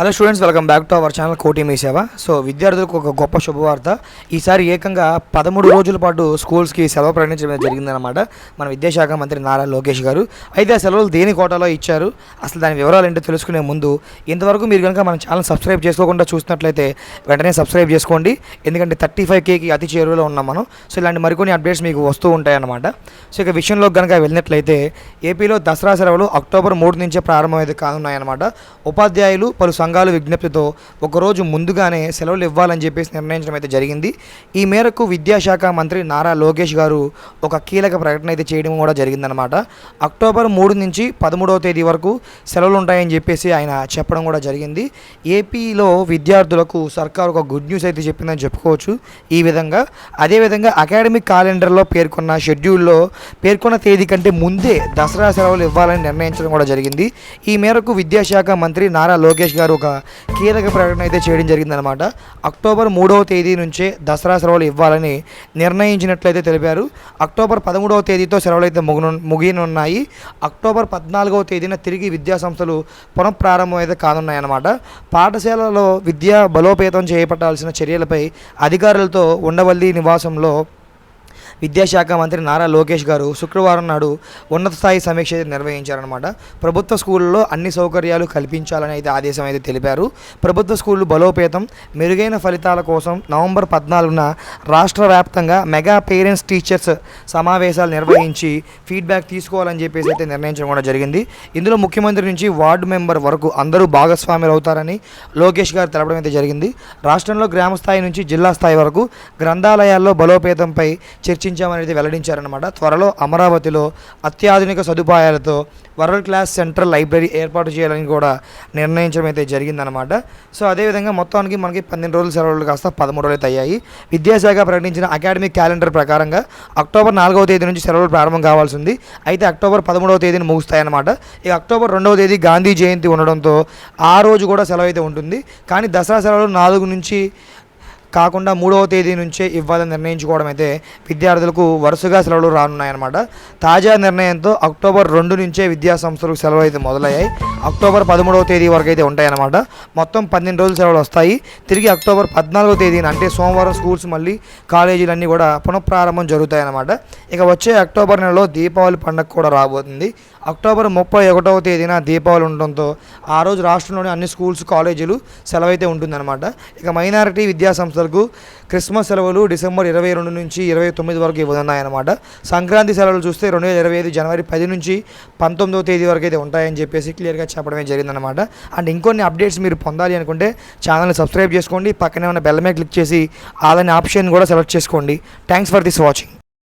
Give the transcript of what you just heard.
Hello students welcome back to our channel కోటి మీ సేవ so విద్యార్థులకు ఒక గొప్ప శుభవార్త. ఈసారి ఏకంగా పదమూడు రోజుల పాటు స్కూల్స్కి సెలవు ప్రకటించడం జరిగిందనమాట మన విద్యాశాఖ మంత్రి నారా లోకేష్ గారు. అయితే ఆ సెలవులు దేని కోటాలో ఇచ్చారు? అసలు దాని వివరాలు ఏంటో తెలుసుకునే ముందు ఇంతవరకు మీరు కనుక మన ఛానల్ సబ్స్క్రైబ్ చేసుకోకుండా చూసినట్లయితే వెంటనే సబ్స్క్రైబ్ చేసుకోండి. ఎందుకంటే థర్టీ ఫైవ్ కేకి అతి చేరువలో ఉన్నాం మనం. సో ఇలాంటి మరికొన్ని అప్డేట్స్ మీకు వస్తూ ఉంటాయన్నమాట. సో ఇక విషయంలో కనుక వెళ్ళినట్లయితే ఏపీలో దసరా సెలవులు అక్టోబర్ మూడు నుంచే ప్రారంభమైతే కానున్నాయన్నమాట. ఉపాధ్యాయులు పలు సంఘాలు విజ్ఞప్తితో ఒకరోజు ముందుగానే సెలవులు ఇవ్వాలని చెప్పేసి నిర్ణయించడం అయితే జరిగింది. ఈ మేరకు విద్యాశాఖ మంత్రి నారా లోకేష్ గారు ఒక కీలక ప్రకటన అయితే చేయడం కూడా జరిగిందనమాట అక్టోబర్ మూడు నుంచి పదమూడవ తేదీ వరకు సెలవులు ఉంటాయని చెప్పేసి ఆయన చెప్పడం కూడా జరిగింది. ఏపీలో విద్యార్థులకు సర్కారు ఒక గుడ్ న్యూస్ అయితే చెప్పిందని చెప్పుకోవచ్చు ఈ విధంగా. అదేవిధంగా అకాడమిక్ క్యాలెండర్లో పేర్కొన్న షెడ్యూల్లో పేర్కొన్న తేదీ కంటే ముందే దసరా సెలవులు ఇవ్వాలని నిర్ణయించడం కూడా జరిగింది. ఈ మేరకు విద్యాశాఖ మంత్రి నారా లోకేష్ గారు ఒక కీలక ప్రకటన అయితే చేయడం జరిగిందనమాట అక్టోబర్ మూడవ తేదీ నుంచే దసరా సెలవులు ఇవ్వాలని నిర్ణయించినట్లయితే తెలిపారు. అక్టోబర్ పదమూడవ తేదీతో సెలవులు అయితే ముగిన ముగియనున్నాయి. అక్టోబర్ పద్నాలుగవ తేదీన తిరిగి విద్యాసంస్థలు పునఃప్రారంభం అయితే కానున్నాయన్నమాట. పాఠశాలలో విద్యా బలోపేతం చేపట్టాల్సిన చర్యలపై అధికారులతో ఉండవల్లి నివాసంలో విద్యాశాఖ మంత్రి నారా లోకేష్ గారు శుక్రవారం నాడు ఉన్నత స్థాయి సమీక్ష నిర్వహించారనమాట ప్రభుత్వ స్కూళ్ళలో అన్ని సౌకర్యాలు కల్పించాలని అయితే ఆదేశం అయితే తెలిపారు. ప్రభుత్వ స్కూళ్ళు బలోపేతం మెరుగైన ఫలితాల కోసం నవంబర్ పద్నాలుగున రాష్ట్ర వ్యాప్తంగా మెగా పేరెంట్స్ టీచర్స్ సమావేశాలు నిర్వహించి ఫీడ్బ్యాక్ తీసుకోవాలని చెప్పేసి అయితే నిర్ణయించడం కూడా జరిగింది. ఇందులో ముఖ్యమంత్రి నుంచి వార్డు మెంబర్ వరకు అందరూ భాగస్వాములు అవుతారని లోకేష్ గారు తెలపడం అయితే జరిగింది. రాష్ట్రంలో గ్రామ స్థాయి నుంచి జిల్లా స్థాయి వరకు గ్రంథాలయాల్లో బలోపేతంపై చర్చ అయితే వెల్లడించారనమాట త్వరలో అమరావతిలో అత్యాధునిక సదుపాయాలతో వరల్డ్ క్లాస్ సెంట్రల్ లైబ్రరీ ఏర్పాటు చేయాలని కూడా నిర్ణయించడం అయితే జరిగిందనమాట సో అదేవిధంగా మొత్తానికి మనకి పన్నెండు రోజుల సెలవులు కాస్త పదమూడు రోజులు అయ్యాయి. విద్యాశాఖ ప్రకటించిన అకాడమిక్ క్యాలెండర్ ప్రకారంగా అక్టోబర్ నాలుగవ తేదీ నుంచి సెలవులు ప్రారంభం కావాల్సి ఉంది అయితే అక్టోబర్ పదమూడవ తేదీని ముగుస్తాయన్నమాట. ఇక అక్టోబర్ రెండవ తేదీ గాంధీ జయంతి ఉండడంతో ఆ రోజు కూడా సెలవు అయితే ఉంటుంది. కానీ దసరా సెలవులు నాలుగు నుంచి కాకుండా మూడవ తేదీ నుంచే ఇవ్వాలని నిర్ణయించుకోవడం అయితే విద్యార్థులకు వరుసగా సెలవులు రానున్నాయన్నమాట. తాజా నిర్ణయంతో అక్టోబర్ రెండు నుంచే విద్యా సంస్థలకు సెలవులు అయితే మొదలయ్యాయి. అక్టోబర్ పదమూడవ తేదీ వరకు అయితే ఉంటాయన్నమాట. మొత్తం పన్నెండు రోజులు సెలవులు వస్తాయి. తిరిగి అక్టోబర్ పద్నాలుగవ తేదీన అంటే సోమవారం స్కూల్స్ మళ్ళీ కాలేజీలన్నీ కూడా పునఃప్రారంభం జరుగుతాయన్నమాట. ఇక వచ్చే అక్టోబర్ నెలలో దీపావళి పండుగ కూడా రాబోతుంది. అక్టోబర్ ముప్పై ఒకటవ తేదీన దీపావళి ఉండడంతో ఆ రోజు రాష్ట్రంలోని అన్ని స్కూల్స్ కాలేజీలు సెలవు అయితే ఉంటుందన్నమాట. ఇక మైనారిటీ విద్యా వరకు క్రిస్మస్ సెలవులు డిసెంబర్ ఇరవై రెండు నుంచి ఇరవై తొమ్మిది వరకు ఇవ్వనున్నాయన్నమాట. సంక్రాంతి సెలవులు చూస్తే రెండు వేల ఇరవై ఐదు జనవరి పది నుంచి పంతొమ్మిదో తేదీ వరకు అయితే ఉంటాయని చెప్పేసి క్లియర్గా చెప్పడమే జరిగిందనమాట అండ్ ఇంకొన్ని అప్డేట్స్ మీరు పొందాలి అనుకుంటే ఛానల్ని సబ్స్క్రైబ్ చేసుకోండి. పక్కనే ఉన్న బెల్ మీద క్లిక్ చేసి ఆల్ ఆప్షన్ కూడా సెలెక్ట్ చేసుకోండి. Thanks for this watching